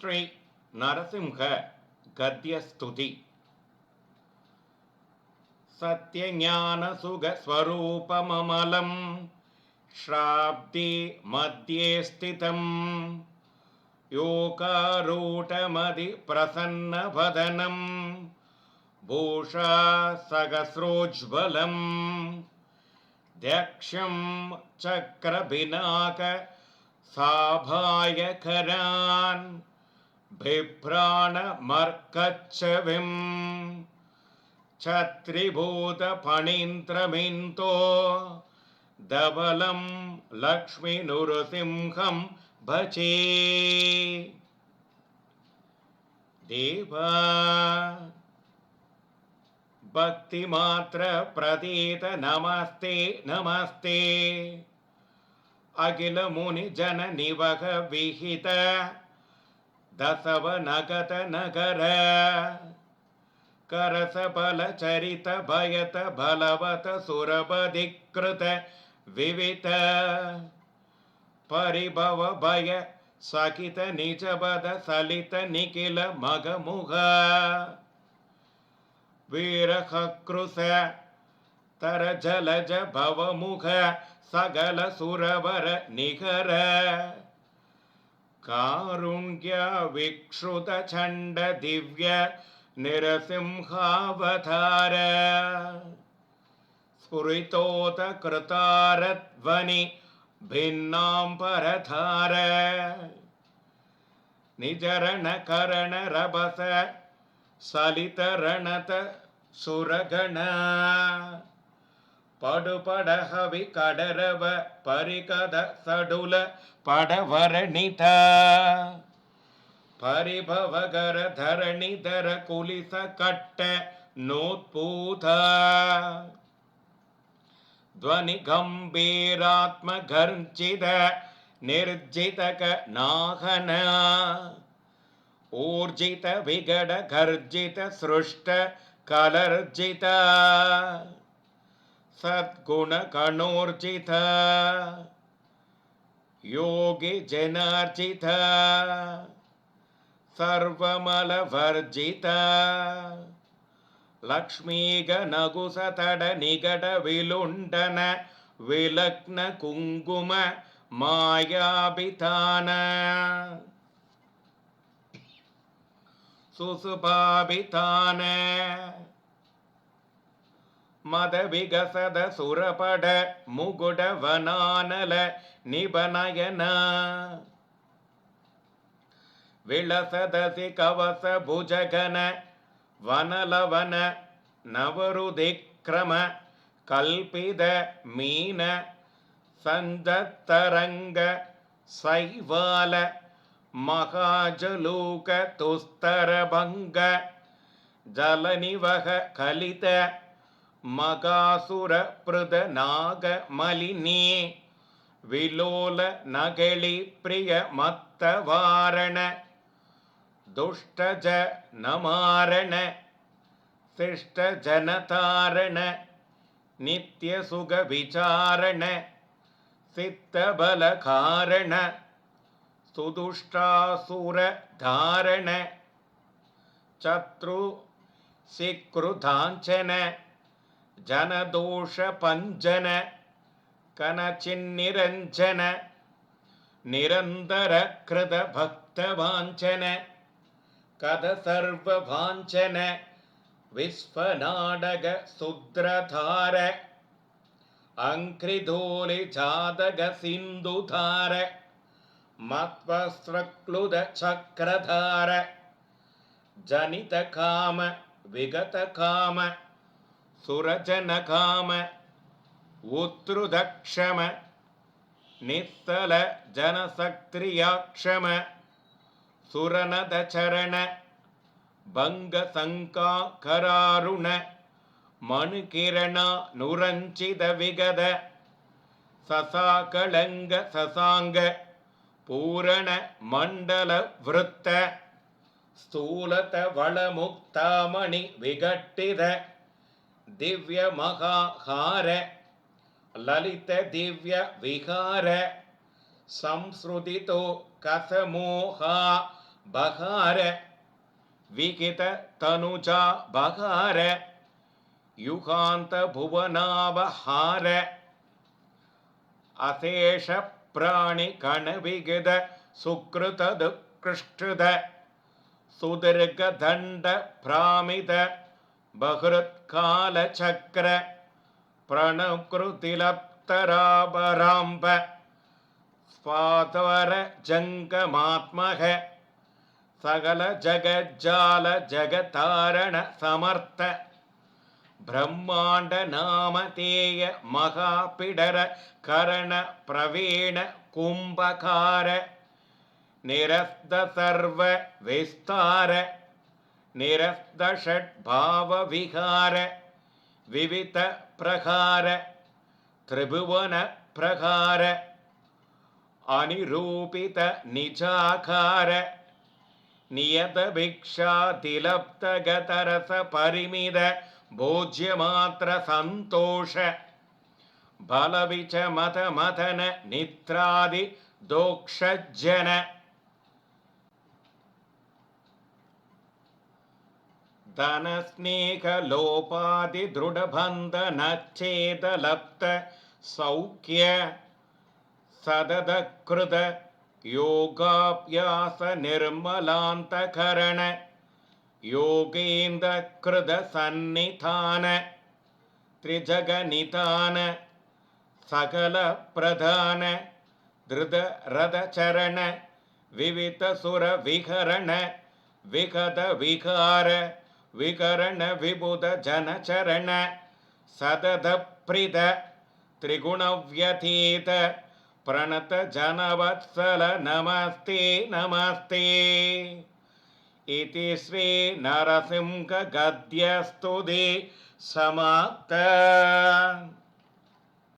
श्री नरसिंह गद्यस्तुति। सत्यज्ञानसुखस्वरूपममलं सत्यज्ञानसुगस्वरूपममलं श्राब्धिमध्ये स्थितम् योकारूटमधिप्रसन्नभदनं भूषासहस्रोज्वलं दक्षं चक्रपिनाकसाभाय करान् बिभ्राणमर्कच्छविम् छत्रिभूतफणीन्द्रमिन्तो धवलं लक्ष्मीनृसिंहं भजे। देवा भक्तिमात्रप्रतीत नमस्ते। नमस्ते अखिलमुनिजननिवह विहित दशवनगत नगर करसबलचरित भयत बलवत सुरपधिकृत विवित परिभव भय सकित निजबद सलित निखिल मगमुख वीरकृस तर जलज भवमुख सकल सुरवर निखर कारुण्य विक्षुत चण्ड कारुण्यविक्षुतछण्ड दिव्यरसिंहावधार स्फुरितोत भिन्नां परधार। निजरणकरणरभस सलितरणत सुरगणा। படுபடஹவி கடரவ பரிகத சடுல படவரணித. பரிபவகர தரணிதர குலிச கட்ட நோத்பூத ध्वनि गम्भीरात्मगर्जित निर्जितक नाहन ऊर्जित विगड गर्जित सृष्ट कलर्जित सद्गुणगणोर्जित योगिजनार्जित सर्वमलवर्जित लक्ष्मीगणगुसतडनिगडविलुण्डन विलग्नकुङ्कुम मायाभितान सुसुभाभितान மத விகசத சுரபட முகுடவனானல நிபநயனா. விளசதசி கவச புஜகன வனலவன நவருதிக்ரம கல்பித மீன சந்தரங்க சைவால மகாஜலூக துஸ்தரபங்க ஜலநிவக கலித மகாசுரபிருதநாகமலினே. விலோல நகழி பிரிய மத்தவாரண துஷ்டஜ நமாரண. சிஷ்டஜனதாரண. நித்தியசுகவிசாரண சித்தபலகாரண. சுதுஷ்டாசுரதாரண. சத்ரு சிக்ருதாஞ்சன. जनदोषपञ्जन कनचिन्निरञ्जन निरन्तरकृतभक्तवाञ्छन कदसर्ववाञ्छन विश्वनाडग शुद्रधार मत्वस्रक्लुदचक्रधार जनितकाम विगतकाम सुरजनकाम उत्रुदक्षम निस्सलजनसक्रियाक्षम सुरनदचरण பங்கசங்காக்கராருண மனுகிரணா நுரஞ்சித விகத சசாகலங்க சசாங்க பூரண மண்டல விருத்த ஸ்தூலத வளமுக்தாமணி விகட்டித திவ்ய மகாஹார லலித திவ்ய விகார संस्रुतितो कथमोहा बहार विकित तनुजा बहार युगान्त भुवनावहार अशेष प्राणि कणविगिद सुकृतदुकृष्टद सुदीर्घदण्ड प्रामिद बहृत्कालचक्र प्रणकृतिलप्तराबराम्ब स्वात्वर जङ्गमात्मः सकल जगज्जाल जगतारण समर्थ ब्रह्माण्ड नामतेय महापिडर करण प्रवीण कुम्भकार निरस्त सर्व विस्तार निरस्त षड्भावविहार विविध प्रकार त्रिभुवन प्रकार धनस्नेहलोपादिदृढबन्धनच्छेदलप्त सौख्य सददकृत योगाभ्यासनिर्मलान्तकरण योगेन्द्रकृतसन्निधान त्रिजगनितान सकलप्रधान धृतरथचरण विविधसुरविहरण विगतविकार विकरण विबुधजनचरण सततप्रिद त्रिगुणव्यतीत प्रणतजनवत्सल नमस्ते नमस्ते इति श्री नरसिंहगद्यस्तुति समाप्त